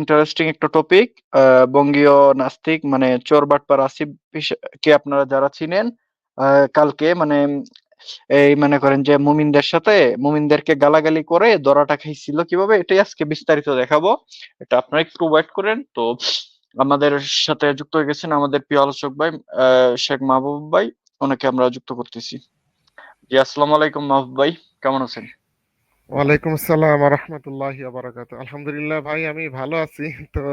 Interesting একটা topic বঙ্গীয় নাস্তিক মানে চোর বাটপার আসিফ কে আপনারা যারা চিনেন কালকে মানে এই মনে করেন যে মুমিনদের সাথে, মুমিনদেরকে গালাগালি করে দরাটা খাইছিল কীভাবে, এটাই আজকে বিস্তারিত দেখাবো। এটা আপনারা একটু ওয়েট করেন। তো আমাদের সাথে যুক্ত হয়ে গেছেন আমাদের প্রিয় আলোচক ভাই শেখ মাহবুব ভাই, ওনাকে আমরা যুক্ত করতেছি। জি, আসসালামু আলাইকুম মাহবুব ভাই, কেমন আছেন? ওয়ালাইকুম আসসালাম রহমতুল্লাহ বারাকাত আলহামদুলিল্লাহ ভাই আমি ভালো আছি। তো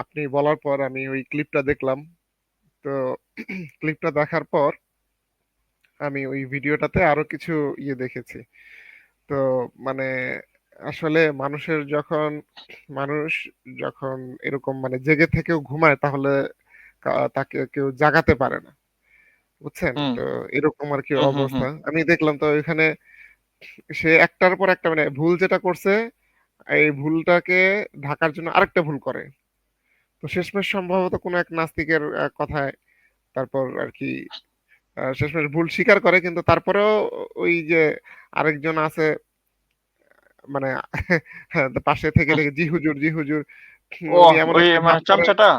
আপনি বলার পর আমি ওই ক্লিপটা দেখলাম। তো ক্লিপটা দেখার পর আমি ওই ভিডিওটাতে আরও কিছু ইয়ে দেখেছি। তো মানে আসলে মানুষের যখন মানুষ যখন এরকম মানে জেগে থেকেও ঘুমায় তাহলে তাকে কেউ জাগাতে পারে না। বুঝছেন? তো এরকম আর কি অবস্থা। আমি দেখলাম তো ওইখানে সে একটার পর একটা মানে ভুল যেটা করছে এই ভুলটাকে ঢাকার জন্য আরেকটা ভুল করে। তো শেষমেশ সম্ভবত কোনো এক নাস্তিকের কথায় তারপর আর কি শেষমেশ ভুল স্বীকার করে কিন্তু তারপরেও ওই যে আরেকজন আছে মানে পাশে থেকে জি হুজুর জি হুজুর মানে চামচাটা?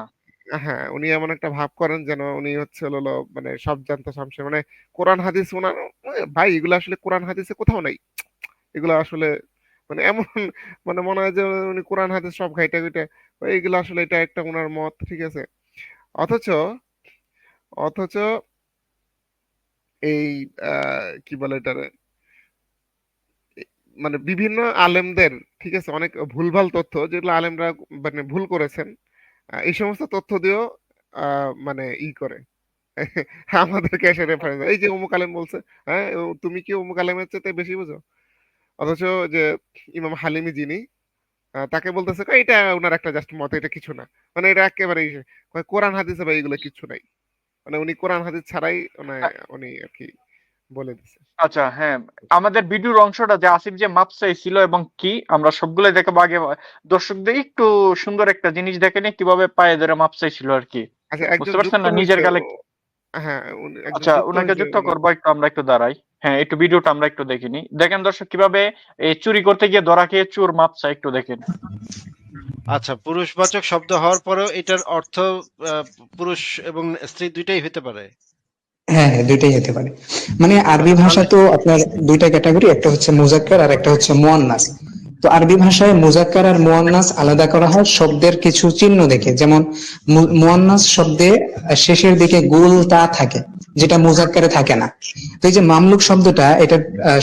হ্যাঁ উনি এমন একটা ভাব করেন যেন উনি হচ্ছে হলো মানে সব জানতে শামসে মানে কোরআন, হাদিস ওনার ভাই এগুলো আসলে কোরআন, হাদিসে কোথাও নাই। এগুলো আসলে মানে এমন মানে মনে হয় যে উনি কোরআন, হাদিস সব ঘাইটা ঘুইটা এইগুলো আসলে এটা একটা ওনার মত, ঠিক আছে? অথচ অথচ এই কি বলে এটা মানে বিভিন্ন আলেমদের, ঠিক আছে? অনেক ভুলভাল তথ্য যেগুলো আলেমরা মানে ভুল করেছেন এই সমস্ত তথ্য দিয়েও মানে ই করে। আমাদেরকে এসে রেফারেন্স এই যে অমুক আলেম বলছে হ্যাঁ তুমি কি অমুক আলেমের চেয়ে বেশি বুঝো? অথচ যে ইমাম হালিমি যিনি তাকে বলতেছে এটা ওনার একটা জাস্ট মত এটা কিছু না। মানে এটা একেবারে কোরআন হাদিসে ভাই এগুলো কিছু নাই। মানে উনি কোরআন হাদিস ছাড়াই মানে উনি আর কি বলে দিছে। আচ্ছা হ্যাঁ আমাদের ভিডিওর অংশটা যে আসিফ যে মাপ চাইছিল এবং কি আমরা সবগুলো দেখাবো আগে। দর্শকদের একটু সুন্দর একটা জিনিস দেখে নিই কীভাবে পায়ে ধরে মাপ চাইছিল আর কি। আচ্ছা বুঝতে পারছেন না? নিজের গালে হ্যাঁ আচ্ছা যুক্ত ওনাকে যুক্ত করব একটু আমরা একটু দাঁড়াই। হ্যাঁ একটু ভিডিওটা আমরা একটু দেখিনি দেখেন দর্শক কীভাবে এই চুরি করতে গিয়ে ধরা খেয়ে চোর মাপ চাই একটু দেখেন। আচ্ছা পুরুষবাচক শব্দ হওয়ার পরেও এটার অর্থ আহ, পুরুষ এবং স্ত্রী দুইটাই হতে পারে। হ্যাঁ হ্যাঁ দুইটাই হতে পারে। মানে আরবি ভাষা তো আপনার দুইটা ক্যাটাগরি একটা হচ্ছে মুজাক্কার আর একটা হচ্ছে মুয়ান্নাস। তো আরবি ভাষায় মুজাক্কার আর মুয়ান্নাস আলাদা করা হয় শব্দের কিছু চিহ্ন দেখে। যেমন মুয়ান্নাস শব্দে শেষের দিকে গুল, তা থাকে, যেটা মুজাক্কারে থাকে না। তো এই যে মামলুক শব্দটা এটা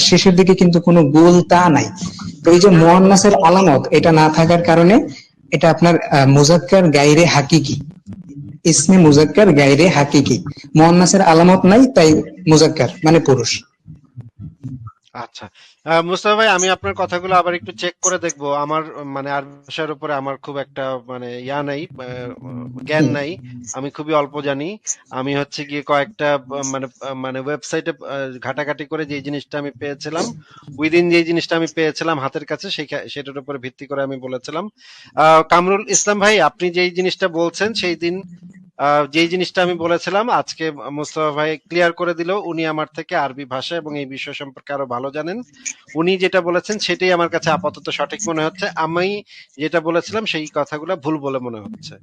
শেষের দিকে কিন্তু কোনো গুল, তা নাই। তো এই যে মুয়ান্নাসের আলামত, এটা না থাকার কারণে এটা আপনার মুজাক্কার গাইরে হাকিকি। ইসমে মুজাক্কার গাইরে হাকিকি। মুয়ান্নাসের আলামত নাই, তাই মুজাক্কার মানে পুরুষ। আচ্ছা। মুস্তাফা ভাই, আমি আপনার কথাগুলো আবার একটু চেক করে দেখব। আমার মানে আরবি ভাষার উপরে আমার খুব একটা মানে ইয়া নাই জ্ঞান নাই। আমি খুবই অল্প জানি। আমি হচ্ছে গিয়ে কয়েকটা মানে মানে ওয়েবসাইটে ঘাটাঘাটি করে যে জিনিসটা আমি পেয়েছিলাম উইদিন যে জিনিসটা আমি পেয়েছিলাম হাতের কাছে, সেই সেটার উপরে ভিত্তি করে আমি বলেছিলাম। কামরুল ইসলাম ভাই, আপনি যেই জিনিসটা বলছেন, সেই দিন যেই জিনিসটা আমি বলেছিলাম, আজকে মুস্তফা ভাই ক্লিয়ার করে দিল, উনি আমার থেকে আরবি ভাষা এবং এই বিষয় সম্পর্কে আরও ভালো জানেন। উনি যেটা বলেছেন সেটাই আমার কাছে আপাতত সঠিক মনে হচ্ছে। আমি যেটা বলেছিলাম, সেই কথাগুলো ভুল বলে মনে হচ্ছে।